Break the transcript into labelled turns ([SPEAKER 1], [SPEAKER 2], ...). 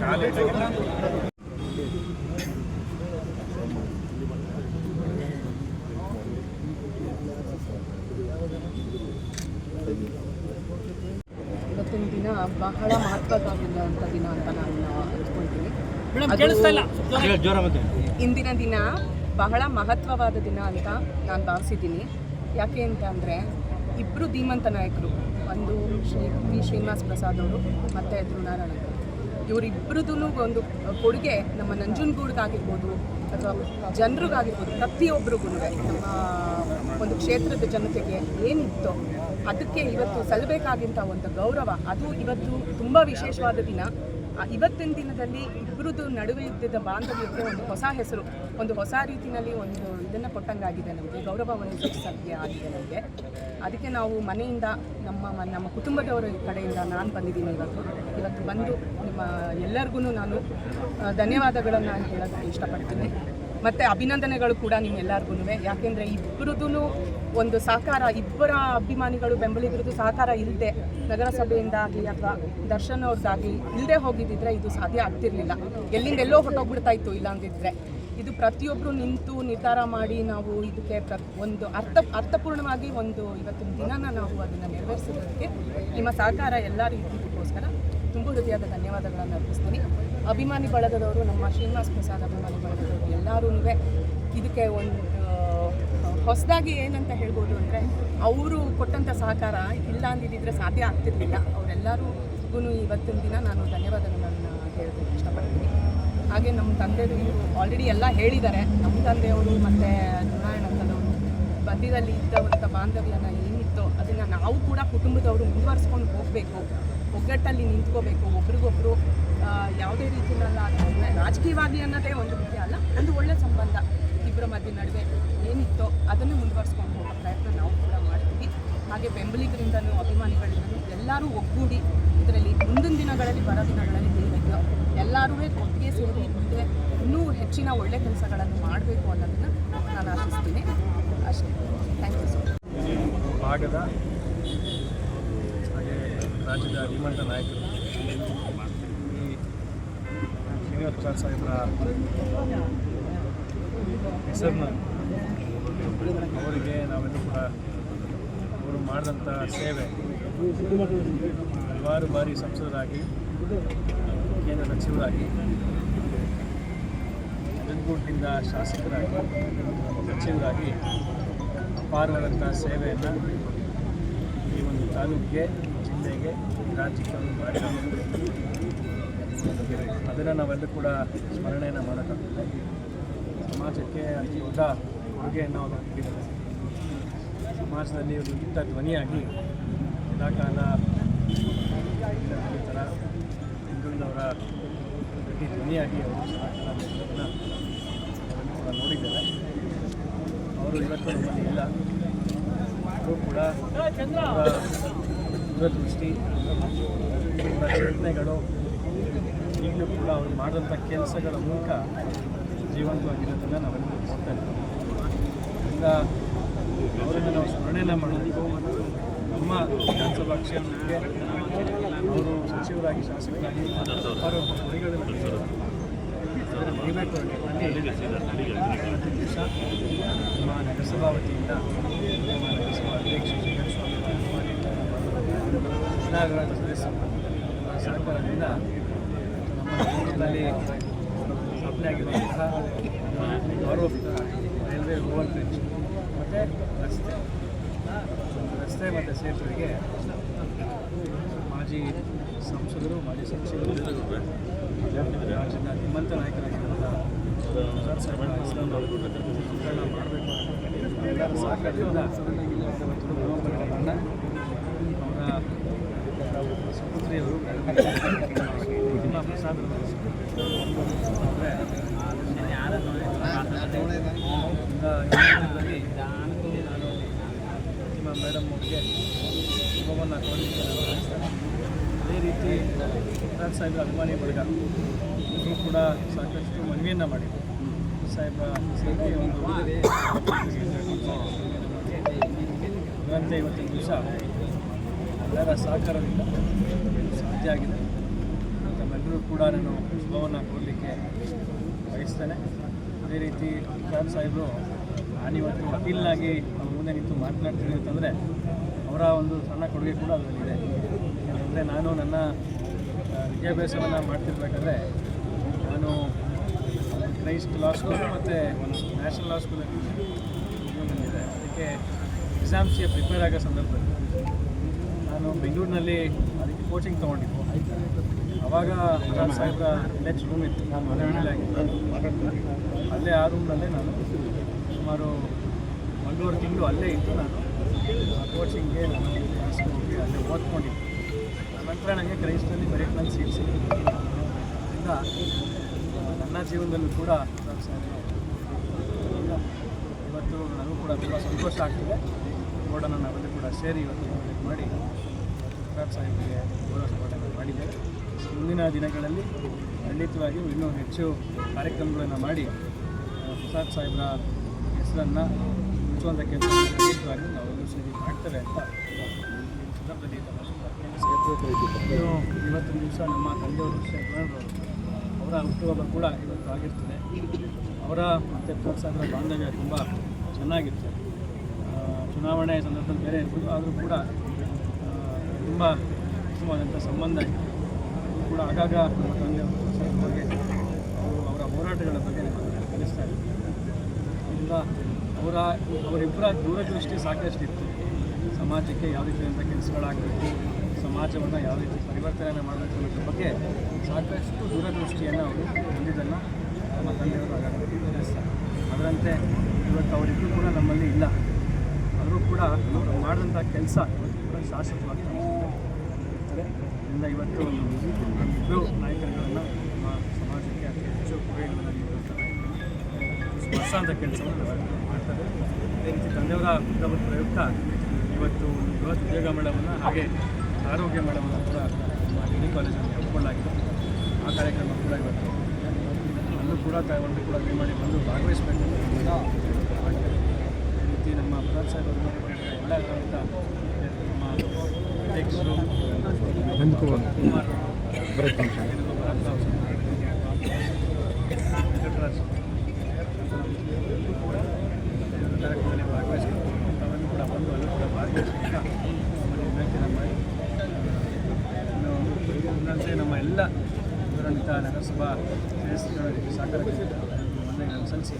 [SPEAKER 1] College ಮಹತ್ವದ್ದಾಗಿರುವಂಥ ದಿನ ಅಂತ ನಾನು ಇಂದಿನ ದಿನ ಬಹಳ ಮಹತ್ವವಾದ ದಿನ ಅಂತ ನಾನು ಭಾವಿಸಿದ್ದೀನಿ. ಯಾಕೆ ಅಂತ ಅಂದರೆ ಇಬ್ಬರು ಧೀಮಂತ ನಾಯಕರು ಒಂದು ಶ್ರೀ ವಿ ಶ್ರೀನಿವಾಸ್ ಪ್ರಸಾದ್ ಅವರು ಮತ್ತು ಧ್ರುವನಾರಾಯಣ ಇವರಿಬ್ಬರದೂ ಒಂದು ಕೊಡುಗೆ ನಮ್ಮ ನಂಜನಗೂಡ್ಗಾಗಿರ್ಬೋದು ಅಥವಾ ಜನರಿಗಾಗಿರ್ಬೋದು ಪ್ರತಿಯೊಬ್ಬರಿಗೂ ನಮ್ಮ ಒಂದು ಕ್ಷೇತ್ರದ ಜನತೆಗೆ ಏನಿತ್ತೋ ಅದಕ್ಕೆ ಇವತ್ತು ಸಲ್ಲಬೇಕಾಗಿಂತ ಒಂದು ಗೌರವ. ಅದು ಇವತ್ತು ತುಂಬ ವಿಶೇಷವಾದ ದಿನ. ಇವತ್ತಿನ ದಿನದಲ್ಲಿ ಇಬ್ಬರದ್ದು ನಡುವೆ ಇದ್ದಿದ್ದ ಬಾಂಧವ್ಯಕ್ಕೆ ಒಂದು ಹೊಸ ಹೆಸರು, ಒಂದು ಹೊಸ ರೀತಿಯಲ್ಲಿ ಒಂದು ಇದನ್ನು ಕೊಟ್ಟಂಗಾಗಿದೆ ನಮಗೆ ಗೌರವವನ್ನು ಸೂಚಿಸೋಕ್ಕೆ ಆಗಿದೆ ನಮಗೆ. ಅದಕ್ಕೆ ನಾವು ಮನೆಯಿಂದ ನಮ್ಮ ನಮ್ಮ ಕುಟುಂಬದವರ ಕಡೆಯಿಂದ ನಾನು ಬಂದಿದ್ದೀನಿ ಇವತ್ತು. ಇವತ್ತು ಬಂದು ನಿಮ್ಮ ಎಲ್ಲರಿಗೂ ನಾನು ಧನ್ಯವಾದಗಳನ್ನು ಹೇಳೋದಕ್ಕೆ ಇಷ್ಟಪಡ್ತೀನಿ. ಮತ್ತು ಅಭಿನಂದನೆಗಳು ಕೂಡ ನಿಮ್ಮೆಲ್ಲರಿಗೂ ಯಾಕೆಂದರೆ ಇಬ್ಬರದೂ ಒಂದು ಸಹಕಾರ, ಇಬ್ಬರ ಅಭಿಮಾನಿಗಳು ಬೆಂಬಲಿಗರದ್ದು ಸಹಕಾರ ಇಲ್ಲದೆ ನಗರಸಭೆಯಿಂದ ಆಗಲಿ ಅಥವಾ ದರ್ಶನ್ ಅವ್ರದ್ದಾಗಲಿ ಇಲ್ಲದೆ ಹೋಗಿದ್ದಿದ್ರೆ ಇದು ಸಾಧ್ಯ ಆಗ್ತಿರ್ಲಿಲ್ಲ. ಎಲ್ಲಿಂದ ಎಲ್ಲೋ ಹೊರಟೋಗ್ಬಿಡ್ತಾ ಇತ್ತು ಇಲ್ಲ ಅಂದಿದ್ರೆ ಇದು ಪ್ರತಿಯೊಬ್ಬರು ನಿಂತು ನಿರ್ಧಾರ ಮಾಡಿ ನಾವು ಇದಕ್ಕೆ ಪ್ರ ಒಂದು ಅರ್ಥ, ಅರ್ಥಪೂರ್ಣವಾಗಿ ಒಂದು ಇವತ್ತಿನ ದಿನನ ನಾವು ಅದನ್ನು ನೆರವೇರಿಸೋದಕ್ಕೆ ನಿಮ್ಮ ಸಹಕಾರ ಎಲ್ಲ ರೀತಿಗೋಸ್ಕರ ತುಂಬ ಹೃದಯದ ಧನ್ಯವಾದಗಳನ್ನು ಅರ್ಪಿಸ್ತೀನಿ. ಅಭಿಮಾನಿ ಬಳಗದವರು ನಮ್ಮ ಶ್ರೀನಿವಾಸ್ ಪ್ರಸಾದ್ ಅಭಿಮಾನಿ ಬಳಗದವರು ಎಲ್ಲರೂ ಇದಕ್ಕೆ ಒಂದು ಹೊಸದಾಗಿ ಏನಂತ ಹೇಳ್ಬೋದು ಅಂದರೆ ಅವರು ಕೊಟ್ಟಂಥ ಸಹಕಾರ ಇಲ್ಲ ಅಂದಿದ್ದರೆ ಸಾಧ್ಯ ಆಗ್ತಿರ್ಲಿಲ್ಲ. ಅವರೆಲ್ಲರಿಗೂ ಇವತ್ತಿನ ದಿನ ನಾನು ಧನ್ಯವಾದಗಳನ್ನು ಹೇಳೋದಕ್ಕೆ ಇಷ್ಟಪಡ್ತೀನಿ ಹಾಗೆ ನಮ್ಮ ತಂದೆದು ಇವರು ಆಲ್ರೆಡಿ ಎಲ್ಲ ಹೇಳಿದ್ದಾರೆ. ನಮ್ಮ ತಂದೆಯವರು ಮತ್ತು ಅಂಕಲವರು ಮಧ್ಯದಲ್ಲಿ ಇದ್ದವಂಥ ಬಾಂಧವ್ಯನ ಏನಿತ್ತೋ ಅದನ್ನು ನಾವು ಕೂಡ ಕುಟುಂಬದವರು ಮುಂದುವರಿಸ್ಕೊಂಡು ಹೋಗಬೇಕು. ಒಗ್ಗಟ್ಟಲ್ಲಿ ನಿಂತ್ಕೋಬೇಕು ಒಬ್ರಿಗೊಬ್ರು ಆ, ಯಾವುದೇ ರೀತಿಯಲ್ಲ ರಾಜಕೀಯವಾಗಿ ಅನ್ನೋದೇ ಒಂದು ಮುಖ್ಯ ಅಲ್ಲ, ಒಂದು ಒಳ್ಳೆ ಸಂಬಂಧ ಇಬ್ಬರ ಮಧ್ಯೆ ನಡುವೆ ಏನಿತ್ತೋ ಅದನ್ನು ಮುಂದುವರ್ಸ್ಕೊಂಡು ಹೋಗೋ ಪ್ರಯತ್ನ ನಾವು ಕೂಡ ಮಾಡ್ತೀವಿ. ಹಾಗೆ ಬೆಂಬಲಿಗರಿಂದನೂ ಅಭಿಮಾನಿಗಳಿಂದನೂ ಎಲ್ಲರೂ ಒಗ್ಗೂಡಿ ಇದರಲ್ಲಿ ಮುಂದಿನ ದಿನಗಳಲ್ಲಿ, ಬರೋ ದಿನಗಳಲ್ಲಿ ಹೇಗಿದೆಯೋ ಎಲ್ಲರೂ ಒಟ್ಟಿಗೆ ಸೇರಿ ಮುಂದೆ ಇನ್ನೂ ಹೆಚ್ಚಿನ ಒಳ್ಳೆ ಕೆಲಸಗಳನ್ನು ಮಾಡಬೇಕು ಅನ್ನೋದನ್ನು ನಾನು ಆಶಿಸ್ತೀನಿ. ಅಷ್ಟೇ. ಥ್ಯಾಂಕ್ ಯು ಸೊ
[SPEAKER 2] ಭಾಗದ ಹಾಗೆ ರಾಜ್ಯದ ಅಭಿಮಾನ ನಾಯಕರು ಈ ಪ್ರಸಾದ್ ಸಾಹೇಬರ ಹೆಸರನ್ನ ಅವರಿಗೆ ನಾವೆಲ್ಲೂ ಕೂಡ ಅವರು ಮಾಡಿದಂಥ ಸೇವೆ ಹಲವಾರು ಬಾರಿ ಸಂಸದರಾಗಿ, ಕೇಂದ್ರ ಸಚಿವರಾಗಿ ಬೆಂಗಳೂರಿನಿಂದ ಶಾಸಕರಾಗಿ, ಸಚಿವರಾಗಿ ಅಪಾರವಾದಂಥ ಸೇವೆಯನ್ನು ಈ ಒಂದು ತಾಲೂಕಿಗೆ, ಜಿಲ್ಲೆಗೆ, ರಾಜ್ಯಕ್ಕೆ ಮಾಡಿದ ಅದನ್ನು ನಾವೆಲ್ಲರೂ ಕೂಡ ಸ್ಮರಣೆಯನ್ನು ಮಾಡೋಕ್ಕಾಗುತ್ತೆ. ಸಮಾಜಕ್ಕೆ ಅತಿ ದೊಡ್ಡ ಕೊಡುಗೆಯನ್ನು ಅವರು ನೀಡಿದ್ದಾರೆ ಸಮಾಜದಲ್ಲಿ ಒಂದು ಇಂಥ ಧ್ವನಿಯಾಗಿ ಎಲ್ಲ ಕಾಲ ಥರ ಹಿಂದುಳಿದವರ ಗಟ್ಟಿ ಧ್ವನಿಯಾಗಿ ಅವರು ನಿಲ್ಲೋದನ್ನ ಕೂಡ ನೋಡಿದ್ದಾರೆ ಅವರು ಇವತ್ತು ನಮ್ಮಲ್ಲಿ ಇಲ್ಲ. ಅವರು ಕೂಡ ದೂರದೃಷ್ಟಿ ಚಿಂತನೆಗಳು ಈಗಲೂ ಕೂಡ ಅವರು ಮಾಡಿದಂಥ ಕೆಲಸಗಳ ಮೂಲಕ ಜೀವಂತವಾಗಿರೋದನ್ನು ನಾವೆಲ್ಲ ನೋಡ್ತಾ ಇದ್ದೀವಿ. ಅದರಿಂದ ಅವರನ್ನು ನಾವು ಸ್ಮರಣೆಯನ್ನು ಮತ್ತು ನಮ್ಮ ವಿಧಾನಸಭಾ ಕ್ಷೇತ್ರಕ್ಕೆ ಅವರು ಸಚಿವರಾಗಿ ಶಾಸಕರಾಗಿ ನಮ್ಮ ನಗರಸಭಾ ವತಿಯಿಂದ ನಮ್ಮ ನಗರಸಭಾ ಅಧ್ಯಕ್ಷ ಶ್ರೀಧರಸ್ವಾಮಿ ನಾಗರಾಜ ಸದಸ್ಯರ ಸಹಕಾರದಿಂದ ಕ್ಷೇತ್ರದಲ್ಲಿ ಸ್ಥಾಪನೆ ಆಗಿರುವಂತಹ ಗೌರವಿತ ರೈಲ್ವೆ ಓವರ್ ಬ್ರಿಡ್ಜ್ ಮತ್ತು ರಸ್ತೆ ರಸ್ತೆ ಮತ್ತು ಸೇತುವೆಗೆ ಮಾಜಿ ಸಂಸದರು, ಮಾಜಿ ಸಚಿವರು, ರಾಜ್ಯದ ನಿಮ್ಮಂತ ನಾಯಕರಾಗಿರುವಂಥ ಮಾಡಬೇಕು ಸಹಕಾರದಿಂದ ಇವತ್ತು ನಾಮಕರಣವನ್ನು ಅವರ ಸುಪುತ್ರಿಯವರು ಮೇಡಮ್ ಶುಭವನ್ನು ಅದೇ ರೀತಿ ರಾಜ್ ಸಾಹೇಬ್ರ ಅಭಿಮಾನಿ ಬಳಗ ಕೂಡ ಸಾಕಷ್ಟು ಮನವಿಯನ್ನು ಮಾಡಿದರು ಸಾಹೇಬ್ರ ಸೇರಿ ಒಂದು ಇವತ್ತಿನ ದಿವಸ ಎಲ್ಲರ ಸಹಕಾರದಿಂದ ಸಾಧ್ಯ ಆಗಿದೆ. ಕೂಡ ನಾನು ಶುಭವನ್ನು ಕೊಡಲಿಕ್ಕೆ ಬಯಸ್ತೇನೆ. ಅದೇ ರೀತಿ ವಿಕ್ರಾಂತ್ ಸಾಹೇಬರು ನಾನಿವತ್ತು ವಕೀಲನಾಗಿ ಮುಂದೆ ನಿಂತು ಮಾತನಾಡ್ತೀನಿ ಅಂತಂದರೆ ಅವರ ಒಂದು ಸಣ್ಣ ಕೊಡುಗೆ ಕೂಡ ಅದರಲ್ಲಿದೆ. ಯಾಕಂದರೆ ನಾನು ನನ್ನ ವಿದ್ಯಾಭ್ಯಾಸವನ್ನು ಮಾಡ್ತಿರ್ಬೇಕಾದ್ರೆ ನಾನು ಕ್ರೈಸ್ಟ್ ಲಾ ಸ್ಕೂಲ್ ಮತ್ತು ನ್ಯಾಷನಲ್ ಲಾ ಸ್ಕೂಲಲ್ಲಿ ಬಂದಿದೆ ಅದಕ್ಕೆ ಎಕ್ಸಾಮ್ಸ್ಗೆ ಪ್ರಿಪೇರ್ ಆಗೋ ಸಂದರ್ಭದಲ್ಲಿ ನಾನು ಬೆಂಗಳೂರಿನಲ್ಲಿ ಅದಕ್ಕೆ ಕೋಚಿಂಗ್ ತೊಗೊಂಡಿದ್ದು. ಅವಾಗ ರಾಜ್ ಸಾಹೇಬ್ರ ನೆಕ್ಸ್ಟ್ ರೂಮ್ ಇತ್ತು. ನಾನು ಮನೆಯಲ್ಲಿ ಅಲ್ಲೇ ಆ ರೂಮ್ನಲ್ಲೇ ನಾನು ಸುಮಾರು ಒಂದೂವರೆ ತಿಂಗಳು ಅಲ್ಲೇ ಇತ್ತು ನಾನು ಕೋಚಿಂಗ್ಗೆ ನಾನು ಕ್ಲಾಸ್ಗೆ ಹೋಗಿ ಅಲ್ಲೇ ಓದ್ಕೊಂಡಿದ್ದೆ. ನಂತರ ನನಗೆ ಕ್ರೈಸ್ಟಲ್ಲಿ ಮೆರಿಟ್ನಲ್ಲಿ ಸೀಟ್ ಸಿಕ್ಕಿತ್ತು. ಅದರಿಂದ ನನ್ನ ಜೀವನದಲ್ಲೂ ಕೂಡ ರಾಜ್ ಸಾಹೇಬ್ರು ಇವತ್ತು ನನಗೂ ಕೂಡ ತುಂಬ ಸಂತೋಷ ಆಗ್ತಿದೆ. ಬೋರ್ಡನ್ನು ನಾವೆಲ್ಲ ಕೂಡ ಸೇರಿ ಇವತ್ತು ಮಾಡಿ ಪ್ರಸಾದ್ ಸಾಹೇಬ್ಗೆ ಗೌರವ ಮಾಡಿದ್ದೇವೆ ಮುಂದಿನ ದಿನಗಳಲ್ಲಿ ಖಂಡಿತವಾಗಿಯೂ ಇನ್ನೂ ಹೆಚ್ಚು ಕಾರ್ಯಕ್ರಮಗಳನ್ನು ಮಾಡಿ ಪ್ರಸಾದ್ ಸಾಹೇಬ್ರ ಹೆಸರನ್ನು ಮುಚ್ಚುವಂಥ ಕೆಲಸ ಖಂಡಿತವಾಗಿಯೂ ನಾವೆಲ್ಲರೂ ಸೇರಿ ಮಾಡ್ತೇವೆ ಅಂತ ಇವತ್ತಿನ ದಿವಸ ನಮ್ಮ ತಂದೆಯವರು ಶಂಕರಣ್ಣವರು ಅವರ ಹುಟ್ಟುಹಬ್ಬ ಕೂಡ ಇವತ್ತು ಆಗಿರ್ತದೆ. ಅವರ ಮತ್ತು ಪ್ರಸಾದ್ ಸಾಹೇಬ್ರ ಬಾಂಧವ್ಯ ತುಂಬ ಚೆನ್ನಾಗಿತ್ತು. ಚುನಾವಣೆ ಸಂದರ್ಭದಲ್ಲಿ ಬೇರೆ ಇರ್ಬೋದು ಆದರೂ ಕೂಡ ತುಂಬ ಉತ್ತಮವಾದಂಥ ಸಂಬಂಧ ಇತ್ತು. ಕೂಡ ಆಗಾಗ ನಮ್ಮ ತಂದೆ ಬಗ್ಗೆ ಅವರು ಅವರ ಹೋರಾಟಗಳ ಬಗ್ಗೆ ಕಲಿಸ್ತಾ ಇದ್ದೀವಿ ಅವರ ಅವರಿಬ್ಬರ ದೂರದೃಷ್ಟಿ ಸಾಕಷ್ಟು ಇತ್ತು ಸಮಾಜಕ್ಕೆ ಯಾವ ರೀತಿಯಾದಂಥ ಕೆಲಸಗಳಾಗಬೇಕು, ಸಮಾಜವನ್ನು ಯಾವ ರೀತಿ ಪರಿವರ್ತನೆ ಮಾಡಬೇಕು ಅನ್ನೋದ್ರ ಬಗ್ಗೆ ಸಾಕಷ್ಟು ದೂರದೃಷ್ಟಿಯನ್ನು ಅವರು ಹೊಂದಿದ್ದನ್ನು ನಮ್ಮ ತಂದೆಯವರು ಆಗಾಗ ಕಲಿಸ್ತಾರೆ ಅದರಂತೆ ಇವತ್ತು ಅವರಿಬ್ಬರು ಕೂಡ ನಮ್ಮಲ್ಲಿ ಇಲ್ಲ. ಆದರೂ ಕೂಡ ಅವರು ಮಾಡಿದಂಥ ಕೆಲಸ ಇವತ್ತು ಕೂಡ ಶಾಶ್ವತವಾಗಿ ಇರ್ತದೆ ಇದರಿಂದ ಇವತ್ತು ಇಬ್ಬರು ನಾಯಕರುಗಳನ್ನು ನಮ್ಮ ಸಮಾಜಕ್ಕೆ ಅತಿ ಹೆಚ್ಚು ಕೊಡುಗೆಗಳನ್ನು ನೀಡುವಂಥ ಅಂತ ಕೆಲಸವನ್ನು ಮಾಡ್ತಾರೆ. ಅದೇ ರೀತಿ ತಂದೆಯವರ ಹುಟ್ಟುಹಬ್ಬದ ಪ್ರಯುಕ್ತ ಇವತ್ತು ಬೃಹತ್ ಉದ್ಯೋಗ ಮೇಳವನ್ನು ಹಾಗೆ ಆರೋಗ್ಯ ಮೇಳವನ್ನು ಕೂಡ ನಮ್ಮ ಡಿಗ್ರಿ ಕಾಲೇಜಲ್ಲಿ ಹಮ್ಮಿಕೊಳ್ಳಾಗಿದೆ ಆ ಕಾರ್ಯಕ್ರಮ ಕೂಡ ಇವತ್ತು ಅಲ್ಲೂ ಕೂಡ ತಗೊಂಡು ಕೂಡ ಕೈ ಮಾಡಿ ಬಂದು ಭಾಗವಹಿಸಬೇಕು ಮಾಡ್ತಾರೆ ಅದೇ ರೀತಿ ನಮ್ಮ ಪ್ರಧಾನ ಅವರು ಎಲ್ಲ ಅಧ್ಯಕ್ಷರು ಕಾರ್ಯಕ್ರಮದಲ್ಲಿ ಭಾಗವಹಿಸಬೇಕು ತಾವನ್ನು ಕೂಡ ಬಂದು ಅಲ್ಲೂ ಕೂಡ ನಮ್ಮಲ್ಲಿ ವಿನಂತಿನ ಮಾಡಿ ನಮ್ಮ ಎಲ್ಲ ದುರಂತ ನಗರಸಭಾ ಸದಸ್ಯರ ಸಹಕಾರ ಸಲ್ಲಿಸಿ